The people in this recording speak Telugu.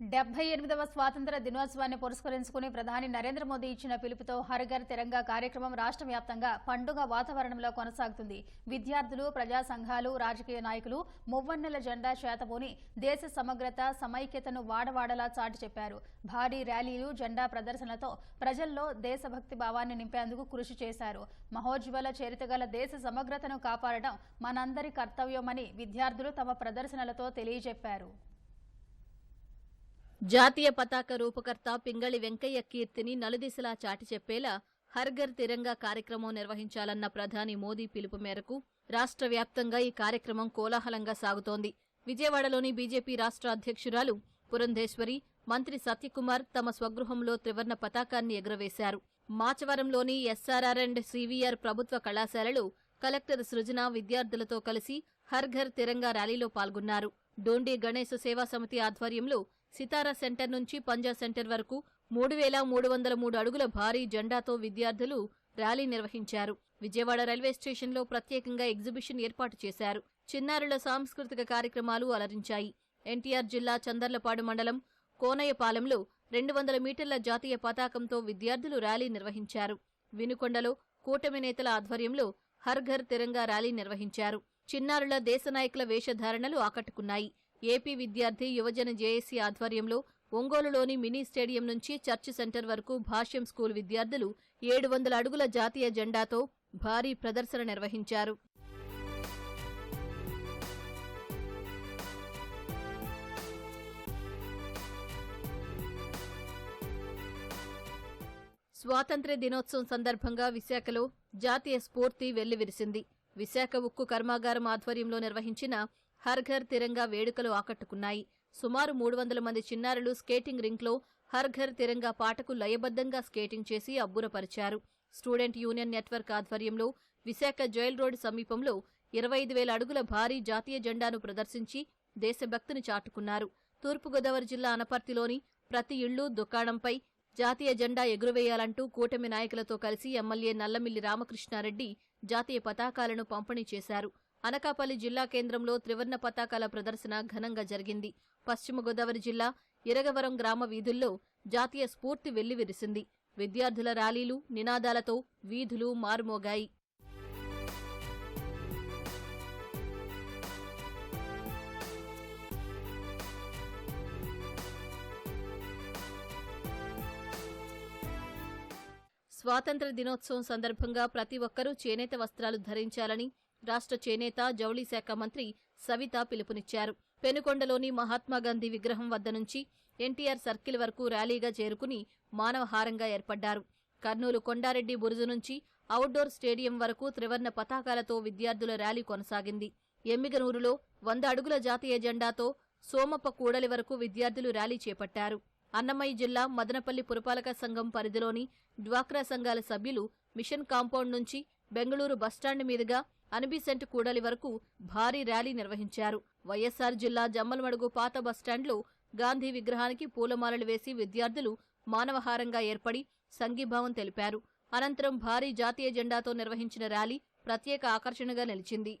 డెబ్బై ఎనిమిదవ స్వాతంత్ర దినోత్సవాన్ని పురస్కరించుకుని ప్రధాని నరేంద్ర మోదీ ఇచ్చిన పిలుపుతో హరిఘర్ తిరంగా కార్యక్రమం రాష్ట్ర వ్యాప్తంగా పండుగ వాతావరణంలో కొనసాగుతుంది. విద్యార్థులు ప్రజా సంఘాలు రాజకీయ నాయకులు మువ్వన్నెల జెండా చేతబోని దేశ సమగ్రత సమైక్యతను వాడవాడలా చాటి చెప్పారు. భారీ ర్యాలీలు జెండా ప్రదర్శనలతో ప్రజల్లో దేశభక్తి భావాన్ని నింపేందుకు కృషి చేశారు. మహోజ్వల చరితగల దేశ సమగ్రతను కాపాడడం మనందరి కర్తవ్యమని విద్యార్థులు తమ ప్రదర్శనలతో తెలియజెప్పారు. జాతీయ పతాక రూపకర్త పింగళి వెంకయ్య కీర్తిని నలుదిశలా చాటి చెప్పేలా హర్ఘర్ తిరంగా కార్యక్రమం నిర్వహించాలన్న ప్రధాని మోదీ పిలుపు మేరకు రాష్ట్ర వ్యాప్తంగా ఈ కార్యక్రమం కోలాహలంగా సాగుతోంది. విజయవాడలోని బీజేపీ రాష్ట్ర అధ్యక్షురాలు పురంధేశ్వరి మంత్రి సత్యకుమార్ తమ స్వగృహంలో త్రివర్ణ పతాకాన్ని ఎగురవేశారు. మాచవరంలోని ఎస్ఆర్ఆర్ అండ్ సివిఆర్ ప్రభుత్వ కళాశాలలో కలెక్టర్ సృజన విద్యార్థులతో కలిసి హర్ఘర్ తిరంగా ర్యాలీలో పాల్గొన్నారు. డోండి గణేశ సేవా సమితి ఆధ్వర్యంలో సితారా సెంటర్ నుంచి పంజా సెంటర్ వరకు మూడు వేల మూడు వందల మూడు అడుగుల భారీ జెండాతో విద్యార్థులు ర్యాలీ నిర్వహించారు. విజయవాడ రైల్వే స్టేషన్లో ప్రత్యేకంగా ఎగ్జిబిషన్ ఏర్పాటు చేశారు. చిన్నారుల సాంస్కృతిక కార్యక్రమాలు అలరించాయి. ఎన్టీఆర్ జిల్లా చందర్లపాడు మండలం కోనయ్యపాలెంలో రెండు వందల మీటర్ల జాతీయ పతాకంతో విద్యార్థులు ర్యాలీ నిర్వహించారు. వినుకొండలో కూటమి నేతల ఆధ్వర్యంలో హర్ ఘర్ తిరంగా ర్యాలీ నిర్వహించారు. చిన్నారుల దేశ నాయకుల వేషధారణలు ఆకట్టుకున్నాయి. ఏపీ విద్యార్థి యువజన జేఏసీ ఆధ్వర్యంలో ఒంగోలులోని మినీ స్టేడియం నుంచి చర్చ్ సెంటర్ వరకు భాష్యం స్కూల్ విద్యార్థులు ఏడు వందల అడుగుల జాతీయ జెండాతో భారీ ప్రదర్శన నిర్వహించారు. స్వాతంత్ర్య దినోత్సవం సందర్భంగా విశాఖలో జాతీయ స్ఫూర్తి వెల్లివిరిసింది. విశాఖ ఉక్కు కర్మాగారం ఆధ్వర్యంలో నిర్వహించిన హర్ ఘర్ తిరంగా వేడుకలు ఆకట్టుకున్నాయి. సుమారు మూడు వందల మంది చిన్నారులు స్కేటింగ్ రింక్లో హర్ ఘర్ తిరంగా పాటకు లయబద్దంగా స్కేటింగ్ చేసి అబ్బురపరిచారు. స్టూడెంట్ యూనియన్ నెట్వర్క్ ఆధ్వర్యంలో విశాఖ జైల్ రోడ్ సమీపంలో ఇరవై ఐదు వేల అడుగుల భారీ జాతీయ జెండాను ప్రదర్శించి దేశభక్తిని చాటుకున్నారు. తూర్పుగోదావరి జిల్లా అనపర్తిలోని ప్రతి ఇళ్ళు దుకాణంపై జాతీయ జెండా ఎగురవేయాలంటూ కూటమి నాయకులతో కలిసి ఎమ్మెల్యే నల్లమిల్లి రామకృష్ణారెడ్డి జాతీయ పతాకాలను పంపిణీ చేశారు. అనకాపల్లి జిల్లా కేంద్రంలో త్రివర్ణ పతాకాల ప్రదర్శన ఘనంగా జరిగింది. పశ్చిమ గోదావరి జిల్లా ఇరగవరం గ్రామ వీధుల్లో జాతీయ స్ఫూర్తి వెల్లివిరిసింది. విద్యార్థుల ర్యాలీలు నినాదాలతో వీధులు మారుమోగాయి. స్వాతంత్ర దినోత్సవం సందర్భంగా ప్రతి ఒక్కరూ చేనేత వస్త్రాలు ధరించాలని రాష్ట్ర చేనేత జౌళి శాఖ మంత్రి సవిత పిలుపునిచ్చారు. పెనుకొండలోని మహాత్మాగాంధీ విగ్రహం వద్ద నుంచి ఎన్టీఆర్ సర్కిల్ వరకు ర్యాలీగా చేరుకుని మానవహారంగా ఏర్పడ్డారు. కర్నూలు కొండారెడ్డి బురుజు నుంచి అవుట్డోర్ స్టేడియం వరకు త్రివర్ణ పతాకాలతో విద్యార్థుల ర్యాలీ కొనసాగింది. ఎమ్మిగనూరులో వంద అడుగుల జాతీయ జెండాతో సోమప్ప కూడలి వరకు విద్యార్థులు ర్యాలీ చేపట్టారు. అన్నమయ్య జిల్లా మదనపల్లి పురపాలక సంఘం పరిధిలోని డ్వాక్రా సంఘాల సభ్యులు మిషన్ కాంపౌండ్ నుంచి బెంగళూరు బస్టాండ్ మీదుగా అనిబిసెంట్ కూడలి వరకు భారీ ర్యాలీ నిర్వహించారు. వైఎస్సార్ జిల్లా జమ్మలమడుగు పాత బస్టాండ్లో గాంధీ విగ్రహానికి పూలమాలలు వేసి విద్యార్థులు మానవహారంగా ఏర్పడి సంఘీభావం తెలిపారు. అనంతరం భారీ జాతీయ జెండాతో నిర్వహించిన ర్యాలీ ప్రత్యేక ఆకర్షణగా నిలిచింది.